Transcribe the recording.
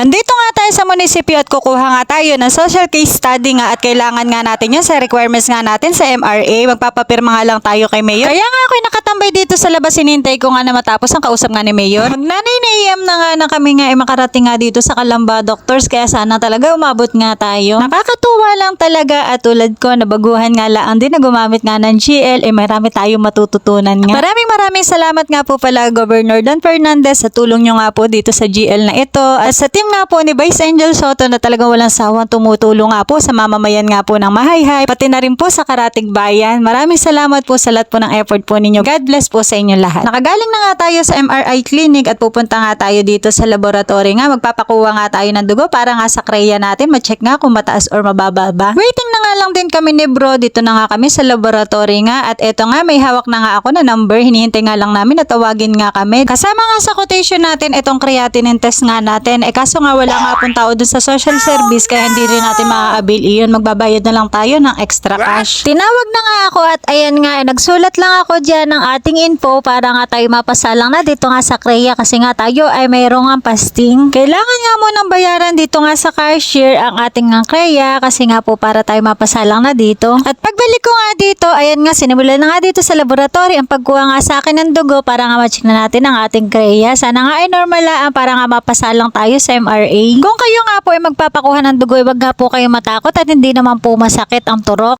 Nandito nga tayo sa munisipyo at kukuha nga tayo ng social case study nga at kailangan nga natin yun sa requirements nga natin sa MRA. Magpapapirma nga lang tayo kay Mayor. Kaya nga ako'y nakatambay dito sa labas sinintay ko nga na matapos ang kausap nga ni Mayor. Magnanay na AM na nga na kami nga ay makarating nga dito sa Kalamba Doctors kaya sana talaga umabot nga tayo. Nakakatuwa lang talaga at tulad ko nabaguhan nga lang din na gumamit nga ng GL eh marami tayong matututunan nga. Maraming maraming salamat nga po pala Governor Don Fernandez sa tulong nyo nga po dito sa GL na ito at sa team nga po ni Vice Angel Soto na talagang walang sawang tumutulong nga po sa mamamayan nga po ng Mahayhay pati na rin po sa Karatig Bayan. Maraming salamat po sa lahat po ng effort po ninyo. God bless po sa inyo lahat. Nakagaling na nga tayo sa MRI clinic at pupunta nga tayo dito sa laboratory nga. Magpapakuha nga tayo ng dugo para nga sa kreya natin ma-check nga kung mataas or mababa ba. Waiting nga lang din kami ni bro. Dito na nga kami sa laboratory nga at eto nga may hawak na nga ako na number. Hinihintay nga lang namin na tawagin nga kami. Kasama nga sa quotation natin itong creatinine test nga natin. Eh kaso nga wala nga pong tao dun sa social service kaya hindi rin natin ma-avail iyon. Magbabayad na lang tayo ng extra cash. Tinawag na nga ako at ayan nga eh, nagsulat lang ako dyan ng ating info para nga tayo mapasalang na dito nga sa Kreya kasi nga tayo ay mayroong nga pasting. Kailangan nga mo ng bayaran dito nga sa cashier ang ating nga Kreya kasi nga po para tayo mapasalang na dito. At pagbalik ko nga dito, ayan nga sinimulan na nga dito sa laboratory ang pagkuha nga sa akin ng dugo para nga ma-check na natin ang ating Kreya. Sana nga ay normal lang para nga mapasalang tayo sa MRA. Kung kayo nga po ay magpapakuha ng dugo, wag nga po kayo matakot at hindi naman po masakit ang turok.